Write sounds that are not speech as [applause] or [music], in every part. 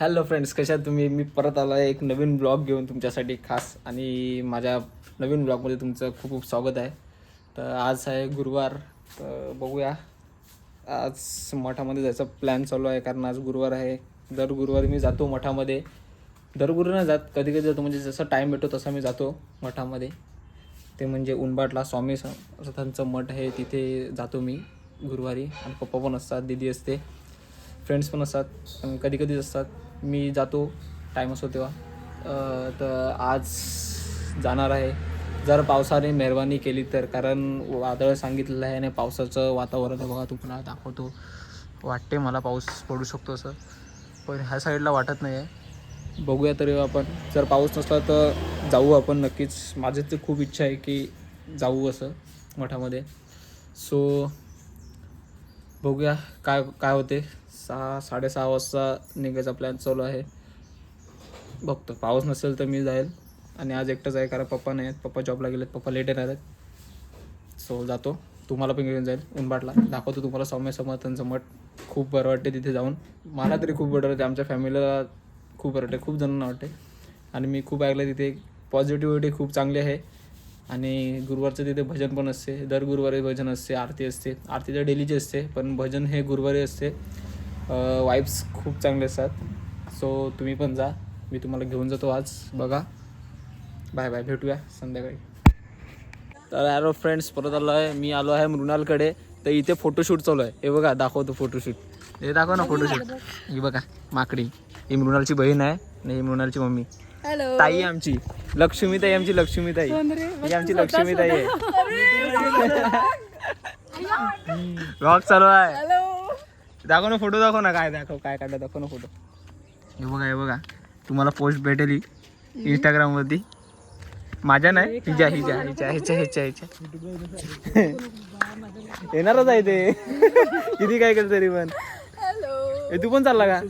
Hello friends कशा तुम्ही? मी परत आलो आहे एक नवीन ब्लॉग घेऊन तुमच्यासाठी खास आणि माझ्या नवीन ब्लॉगमध्ये तुमचं खूप खूप स्वागत आहे. तर आज आहे गुरुवार तर बघूया. आज मठामध्ये जायचा प्लॅन चालू आहे कारण आज गुरुवार आहे. दर गुरुवारी मी जातो मठामध्ये. दर गुरुवार जात कधी कधी जातो. म्हणजे जसा टाईम भेटतो तसा मी जातो मठामध्ये. ते म्हणजे उनबाटला स्वामी स- समर्थांचं मठ आहे तिथे जातो मी. गुरुवारी आणि पप्पा पण असतात दीदी असते फ्रेंड्स पण असतात कधी कधीच असतात. मी जातो टाईम असतो तेव्हा. तर आज जाणार आहे. जर पावसाने मेहरबानी केली तर कारण वादळ सांगितलेलं आहे आणि पावसाचं वातावरण बघा तुम्हाला दाखवतो. वाटते मला पाऊस पडू शकतो असं पण ह्या साईडला वाटत नाही आहे बघूया तरी आपण. जर पाऊस नसला तर जाऊ आपण नक्कीच. माझी तर खूप इच्छा आहे की जाऊ असं मठामध्ये. सो बघूया काय काय होते. सहा साडेसहा वाजता निघायचा प्लॅन चालू आहे. बघतो. पाऊस नसेल तर मी जाईल. आणि आज एकटंच आहे कारण पप्पा नाही आहेत पप्पा जॉबला गेलेत. पप्पा लेट येणार आहेत. सो जातो. तुम्हाला पण घेऊन जाईल. उनबाटला. दाखवतो तुम्हाला सौम्य समर्थांचं मठ खूप बरं वाटते तिथे जाऊन. मला तरी खूप बरं वाटते आमच्या फॅमिलीला खूप बरं वाटते खूप जणांना वाटते आणि मी खूप ऐकलं तिथे. पॉझिटिव्हिटी खूप चांगली आहे. आणि गुरुवारचं तिथे भजन पण असते दर गुरुवारी भजन असते आरती असते. आरती तर डेलीची असते पण भजन हे गुरुवारी असते. वाईब्स खूप चांगले असतात. सो तुम्ही पण जा. मी तुम्हाला घेऊन जातो आज. बघा. बाय बाय भेटूया संध्याकाळी. तर हॅलो फ्रेंड्स परत आलो आहे. मी आलो आहे मृणालकडे. तर इथे फोटोशूट चालू आहे. हे बघा दाखवतो फोटोशूट हे दाखव ना फोटोशूट ही बघा माकडी. ही मृणालची बहीण आहे आणि ही मृणालची मम्मी. हॅलो ताई आमची. लक्ष्मी ताई आमची लक्ष्मी ताई ही आमची लक्ष्मी ताई आहे. ब्लॉग [laughs] चालू आहे. दाखव ना फोटो दाखव ना काय दाखव काय काढलं दाखव ना फोटो हे बघा हे बघा. तुम्हाला पोस्ट भेटेल इंस्टाग्राम वरती. माझ्या नाही हिच्या हिच्या हिच्या हिच्या हिच्या हिच्या. [laughs] येणारच आहे ते. [laughs] किती काय केलं तरी पण. तू पण चालला का?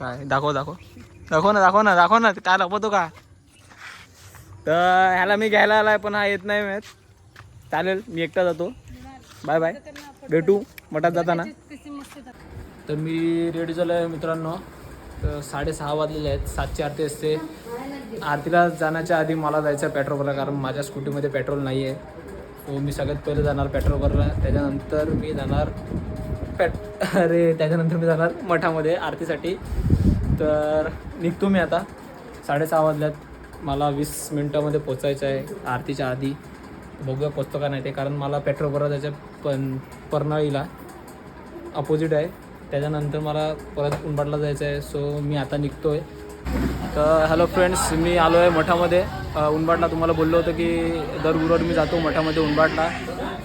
काय दाखव दाखव. दाखव ना दाखव ना दाखव ना काय दाखवतो का? तर ह्याला मी घ्यायला आलाय पण हा येत नाही मॅथ चालेल मी एकटा जातो. Bye bye. भेटू मठात जाताना. तर मी रेडी झालो आहे मित्रांनो. तर साडेसहा वाजलेले आहेत सातची आरती असते. आरतीला जाण्याच्या आधी मला जायचं आहे पेट्रोल भरायला कारण माझ्या स्कूटीमध्ये पेट्रोल नाही आहे हो मी सगळ्यात पहिले जाणार पेट्रोल भरायला. त्याच्यानंतर मी जाणार पेट अरे त्याच्यानंतर मी जाणार मठामध्ये आरतीसाठी. तर निघतो मी आता. साडेसहा वाजल्यात. मला वीस मिनटामध्ये पोचायचं आहे आरतीच्या आधी. बघूया पोचतो का नाही ते. कारण मला पेट्रोल परत जायचं आहे पण परनाळीला. अपोजिट आहे. त्याच्यानंतर मला परत उनबाटला जायचं आहे. सो मी आता निघतो आहे तर हॅलो फ्रेंड्स मी आलो आहे मठामध्ये. उनबाटला तुम्हाला बोललो होतं की दर गुरुवार मी जातो मठामध्ये उनबाटला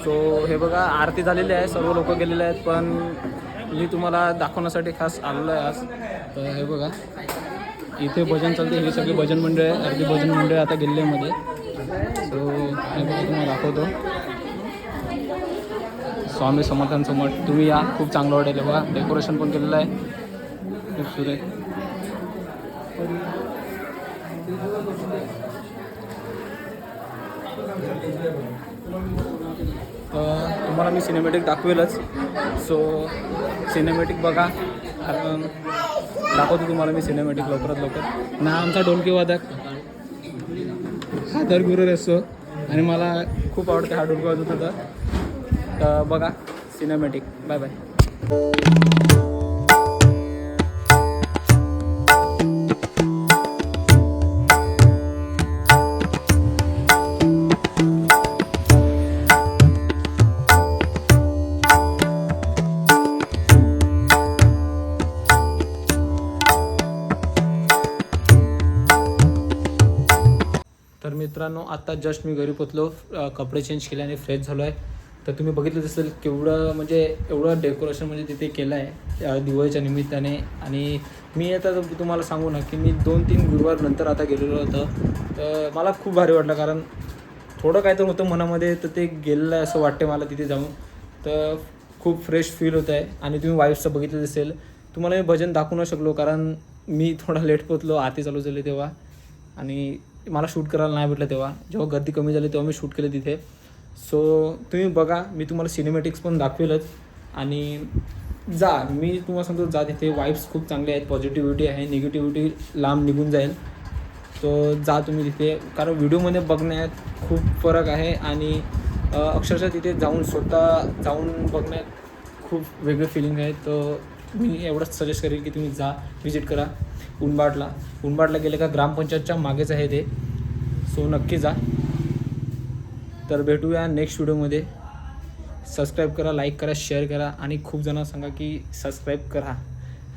सो हे बघा आरती झालेली आहे. सर्व लोक गेलेले आहेत पण मी तुम्हाला दाखवण्यासाठी खास आलेलो आहे आज. तर हे बघा इथे भजन चालते हे सगळे भजन मंडळ आहे अर्धी भजन मंडळ आता गेलेमध्ये सो हे बघा तुम्हाला दाखवतो. स्वामी समर्थांचं मठ तुम्ही या खूप चांगलं वाटेल. हे बघा डेकोरेशन पण केलेलं आहे. खूप सुरेख you. तुम्हाला मी सिनेमॅटिक दाखवेलच. सो सिनेमॅटिक बघा. कारण दाखवतो तुम्हाला मी सिनेमॅटिक लवकरात लवकर. ना आमचा डोलकी वादक हा दर गुरु असतो. आणि मला खूप आवडते हा डोलकी वाजवत होता. तर बघा सिनेमॅटिक बाय बाय मित्रांनो आत्ता जस्ट मी घरी पोचलो कपडे चेंज केले आणि फ्रेश झालो आहे तर तुम्ही बघितलं असेल केवढं म्हणजे एवढं डेकोरेशन म्हणजे तिथे केलं आहे दिवाळीच्या निमित्ताने. आणि मी आता तुम्हाला सांगू ना की मी दोन तीन गुरुवार नंतर आता गेलेलो होतं. तर मला खूप भारी वाटलं कारण थोडं काय तर होतं मनामध्ये तर ते गेलेलं आहे असं वाटते मला तिथे जाऊन. तर खूप फ्रेश फील होत आहे आणि तुम्ही वाईफचं बघितलं असेल तुम्हाला मी भजन दाखवू नाही शकलो कारण मी थोडा लेट पोचलो आरती चालू झाली तेव्हा. आणि मला शूट करायला नाही भेटलं तेव्हा. जेव्हा गर्दी कमी झाली तेव्हा मी शूट केलं तिथे. सो तुम्ही बघा मी तुम्हाला सिनेमॅटिक्स पण दाखवेलच. आणि जा मी तुम्हाला सांगतो जा तिथे. वाईब्स खूप चांगले आहेत. पॉझिटिव्हिटी आहे निगेटिव्हिटी लांब निघून जाईल. तो जा तुम्ही तिथे. कारण व्हिडिओमध्ये बघण्यात खूप फरक आहे आणि अक्षरशः तिथे जाऊन स्वतः जाऊन बघण्यात खूप वेगळं फिलिंग आहे. तर मी एवढंच सजेस्ट करेन की तुम्ही जा व्हिजिट करा. उनबाटला उनबाटला गेले का ग्रामपंचायतच्या मागेच आहे ते. सो नक्की जा. तर भेटूया नेक्स्ट व्हिडिओमध्ये सबस्क्राईब करा लाईक करा शेअर करा आणि खूप जण सांगा की सबस्क्राईब करा.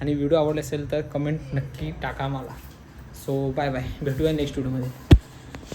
आणि व्हिडिओ आवडला असेल तर कमेंट नक्की टाका मला. सो बाय बाय भेटूया नेक्स्ट व्हिडिओमध्ये